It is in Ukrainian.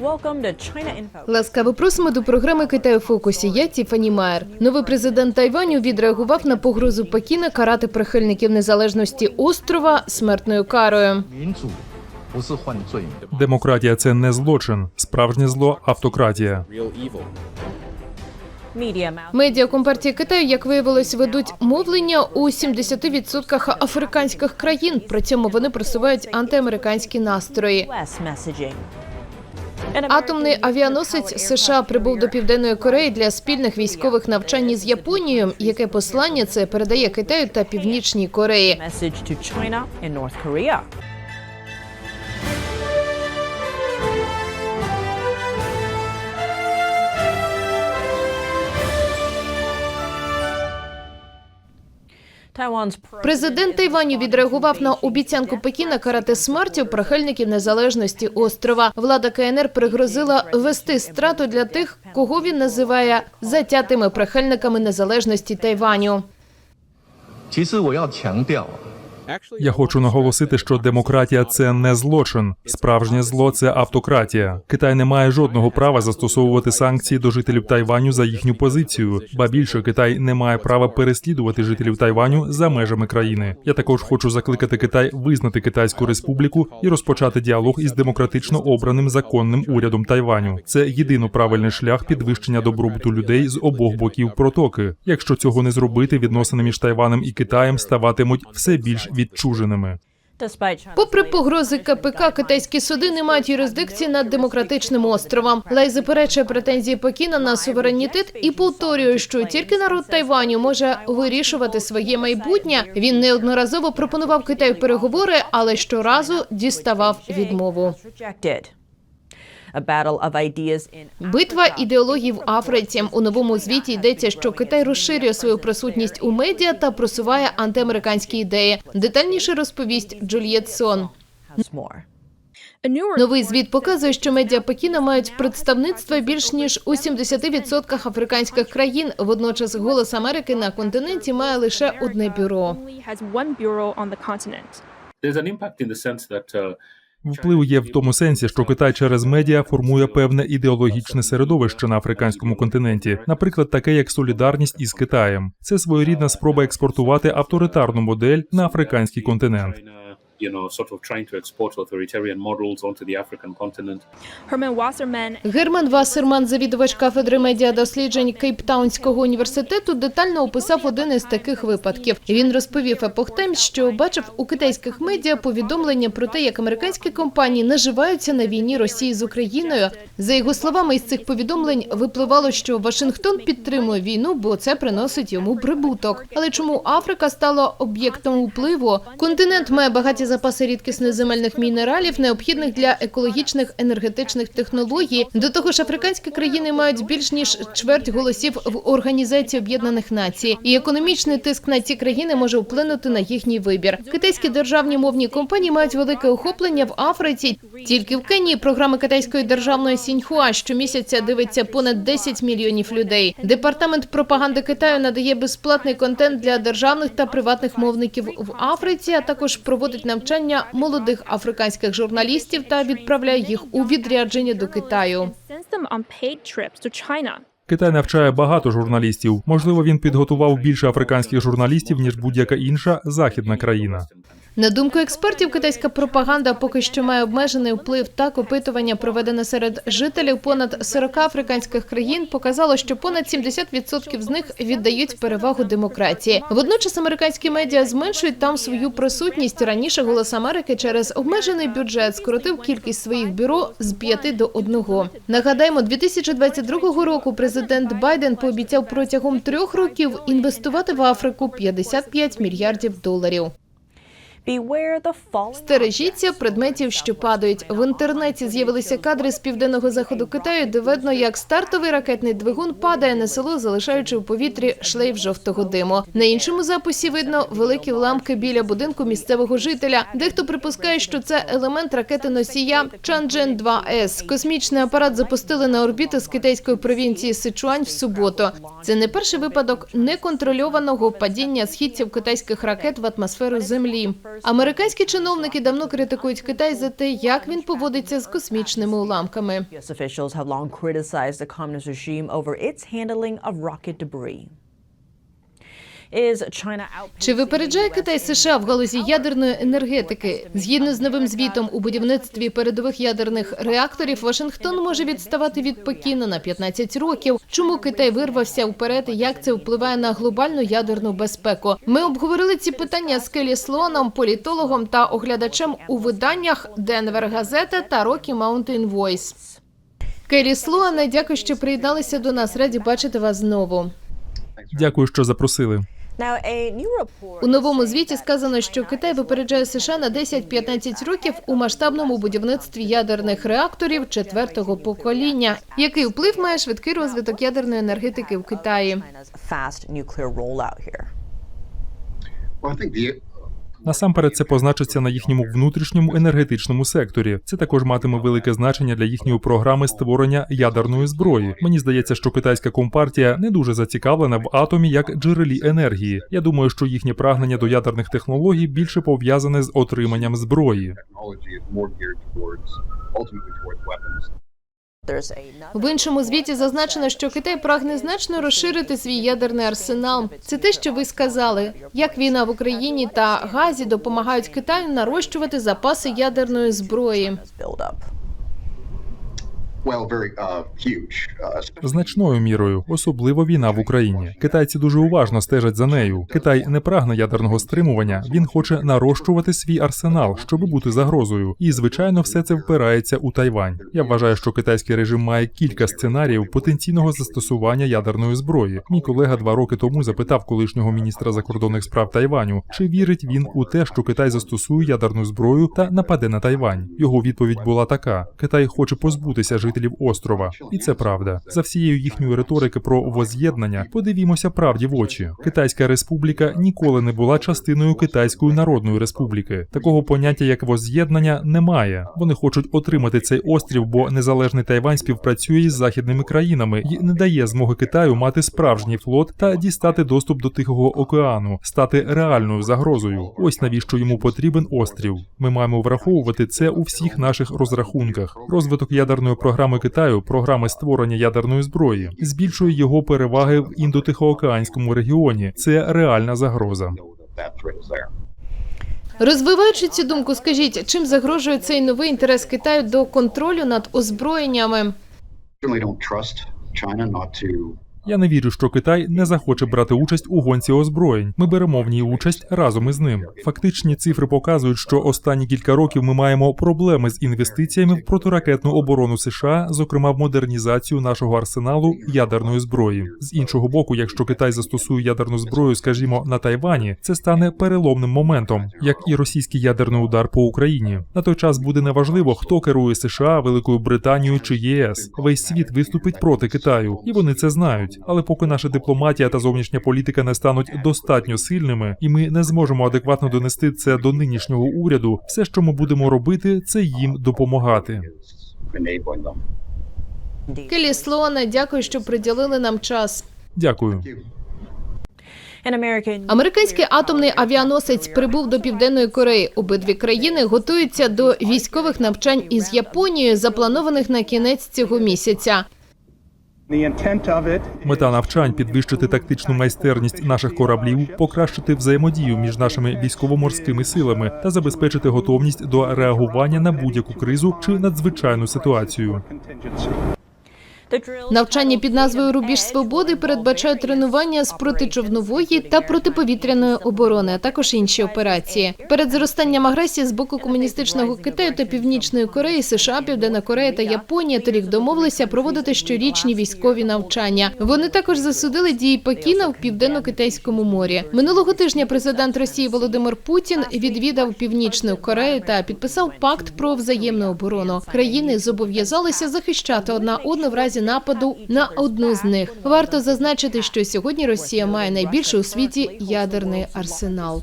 Welcome to China Ласкаво просимо до програми Китаю фокусі. Я Тіфані Майер. Новий президент Тайваню відреагував на погрозу Пекіна карати прихильників незалежності острова смертною карою. Демократія це не злочин, справжнє зло автократія. Медіа компартії Китаю, як виявилось, ведуть мовлення у 70% африканських країн. При цьому вони просувають антиамериканські настрої. Атомний авіаносець США прибув до південної Кореї для спільних військових навчань із Японією. Яке послання це передає Китаю та Північній Кореї? Президент Тайваню відреагував на обіцянку Пекіна карати смертю прихильників незалежності острова. Влада КНР пригрозила ввести страту для тих, кого він називає затятими прихильниками незалежності Тайваню. 其实我要强调， Я хочу наголосити, що демократія це не злочин. Справжнє зло це автократія. Китай не має жодного права застосовувати санкції до жителів Тайваню за їхню позицію. Ба більше Китай не має права переслідувати жителів Тайваню за межами країни. Я також хочу закликати Китай визнати Китайську республіку і розпочати діалог із демократично обраним законним урядом Тайваню. Це єдино правильний шлях підвищення добробуту людей з обох боків протоки. Якщо цього не зробити, відносини між Тайванем і Китаєм ставатимуть все більш відчуженими. Попри погрози КПК, китайські суди не мають юрисдикції над демократичним островом. Лай заперечує претензії Пекіна на суверенітет і повторює, що тільки народ Тайваню може вирішувати своє майбутнє. Він неодноразово пропонував Китаю переговори, але щоразу діставав відмову. Битва ідеологій в Африці у новому звіті йдеться, що Китай розширює свою присутність у медіа та просуває антиамериканські ідеї. Детальніше розповість Джульєт Сон. Новий звіт показує, що медіа Пекіна мають представництво більш ніж у 70% африканських країн. Водночас голос Америки на континенті має лише одне бюро. Вплив є в тому сенсі, що Китай через медіа формує певне ідеологічне середовище на африканському континенті, наприклад, таке як солідарність із Китаєм. Це своєрідна спроба експортувати авторитарну модель на африканський континент. China, you know, sort of trying to export authoritarian models onto the African continent. Herman Wasserman Герман Вассерман, завідувач кафедри медіадосліджень Кейптаунського університету, детально описав один із таких випадків. Він розповів Times, що бачив у китайських медіа повідомлення про те, як американські компанії наживаються на війні Росії з Україною. За його словами, із цих повідомлень випливало, що Вашингтон підтримує війну, бо це приносить йому прибуток. Але чому Африка стала об'єктом впливу? Континент має багаті запаси рідкісних земельних мінералів, необхідних для екологічних енергетичних технологій. До того ж, африканські країни мають більш ніж чверть голосів в Організації Об'єднаних Націй, і економічний тиск на ці країни може вплинути на їхній вибір. Китайські державні мовні компанії мають велике охоплення в Африці. Тільки в Кенії програми китайської державної Сіньхуа щомісяця дивиться понад 10 мільйонів людей. Департамент пропаганди Китаю надає безплатний контент для державних та приватних мовників в Африці, а також проводить навчання молодих африканських журналістів та відправляє їх у відрядження до Китаю. Китай навчає багато журналістів. Можливо, він підготував більше африканських журналістів ніж будь-яка інша західна країна. На думку експертів, китайська пропаганда поки що має обмежений вплив. Так опитування, проведене серед жителів понад 40 африканських країн, показало, що понад 70% з них віддають перевагу демократії. Водночас американські медіа зменшують там свою присутність. Раніше голос Америки через обмежений бюджет скоротив кількість своїх бюро з 5 до 1. Нагадаємо, 2022 року президент Байден пообіцяв протягом трьох років інвестувати в Африку 55 мільярдів доларів. Стережіться предметів, що падають. В інтернеті з'явилися кадри з південного заходу Китаю, де видно, як стартовий ракетний двигун падає на село, залишаючи у повітрі шлейф жовтого диму. На іншому записі видно великі уламки біля будинку місцевого жителя. Дехто припускає, що це елемент ракети носія Чанчжен 2 с Космічний апарат запустили на орбіту з китайської провінції Сичуань в суботу. Це не перший випадок неконтрольованого падіння східців китайських ракет в атмосферу Землі. Американські чиновники давно критикують Китай за те, як він поводиться з космічними уламками. Чи випереджає Китай США в галузі ядерної енергетики? Згідно з новим звітом у будівництві передових ядерних реакторів, Вашингтон може відставати від Пекіна на 15 років. Чому Китай вирвався вперед і як це впливає на глобальну ядерну безпеку? Ми обговорили ці питання з Келі Слоном, політологом та оглядачем у виданнях Денвер Газета та Rocky Mountain Voice. Келі Слоане, дякую, що приєдналися до нас. Раді бачити вас знову. Дякую, що запросили. Now, a У новому звіті сказано, що Китай випереджає США на 10-15 років у масштабному будівництві ядерних реакторів четвертого покоління. Який вплив має швидкий розвиток ядерної енергетики в Китаї? Насамперед, це позначиться на їхньому внутрішньому енергетичному секторі. Це також матиме велике значення для їхньої програми створення ядерної зброї. Мені здається, що китайська компартія не дуже зацікавлена в атомі як джерелі енергії. Я думаю, що їхнє прагнення до ядерних технологій більше пов'язане з отриманням зброї. В іншому звіті зазначено, що Китай прагне значно розширити свій ядерний арсенал. Це те, що ви сказали. Як війна в Україні та Газі допомагають Китаю нарощувати запаси ядерної зброї. Значною мірою, особливо війна в Україні. Китайці дуже уважно стежать за нею. Китай не прагне ядерного стримування. Він хоче нарощувати свій арсенал, щоб бути загрозою. І звичайно, все це впирається у Тайвань. Я вважаю, що китайський режим має кілька сценаріїв потенційного застосування ядерної зброї. Мій колега два роки тому запитав колишнього міністра закордонних справ Тайваню, чи вірить він у те, що Китай застосує ядерну зброю та нападе на Тайвань. Його відповідь була така: Китай хоче позбутися жителів острова, і це правда. За всією їхньою риторики про воз'єднання подивімося правді в очі. Китайська республіка ніколи не була частиною Китайської народної республіки. Такого поняття як воз'єднання немає. Вони хочуть отримати цей острів, бо незалежний Тайвань співпрацює із західними країнами і не дає змоги Китаю мати справжній флот та дістати доступ до Тихого океану, стати реальною загрозою. Ось навіщо йому потрібен острів. Ми маємо враховувати це у всіх наших розрахунках. Розвиток ядерної програми Китаю, програми створення ядерної зброї, збільшує його переваги в індотихоокеанському регіоні. Це реальна загроза. Розвиваючи цю думку, скажіть, чим загрожує цей новий інтерес Китаю до контролю над озброєннями? Я не вірю, що Китай не захоче брати участь у гонці озброєнь. Ми беремо в ній участь разом із ним. Фактичні цифри показують, що останні кілька років ми маємо проблеми з інвестиціями в протиракетну оборону США, зокрема в модернізацію нашого арсеналу ядерної зброї. З іншого боку, якщо Китай застосує ядерну зброю, скажімо, на Тайвані, це стане переломним моментом, як і російський ядерний удар по Україні. На той час буде неважливо, хто керує США, Великою Британією чи ЄС. Весь світ виступить проти Китаю, і вони це знають. Але поки наша дипломатія та зовнішня політика не стануть достатньо сильними, і ми не зможемо адекватно донести це до нинішнього уряду, все, що ми будемо робити, це їм допомагати. Келі Слоане, дякую, що приділили нам час. Дякую. Американський атомний авіаносець прибув до південної Кореї. Обидві країни готуються до військових навчань із Японією, запланованих на кінець цього місяця. The intent of it Мета навчань підвищити тактичну майстерність наших кораблів, покращити взаємодію між нашими військово-морськими силами та забезпечити готовність до реагування на будь-яку кризу чи надзвичайну ситуацію. Навчання під назвою Рубіж свободи передбачає тренування з протичовнової та протиповітряної оборони, а також інші операції. Перед зростанням агресії з боку комуністичного Китаю та Північної Кореї, США, Південна Корея та Японія торік домовилися проводити щорічні військові навчання. Вони також засудили дії Пекіна в південно-китайському морі. Минулого тижня президент Росії Володимир Путін відвідав Північну Корею та підписав пакт про взаємну оборону. Країни зобов'язалися захищати одна одну в разі нападу на одну з них. Варто зазначити, що сьогодні Росія має найбільший у світі ядерний арсенал.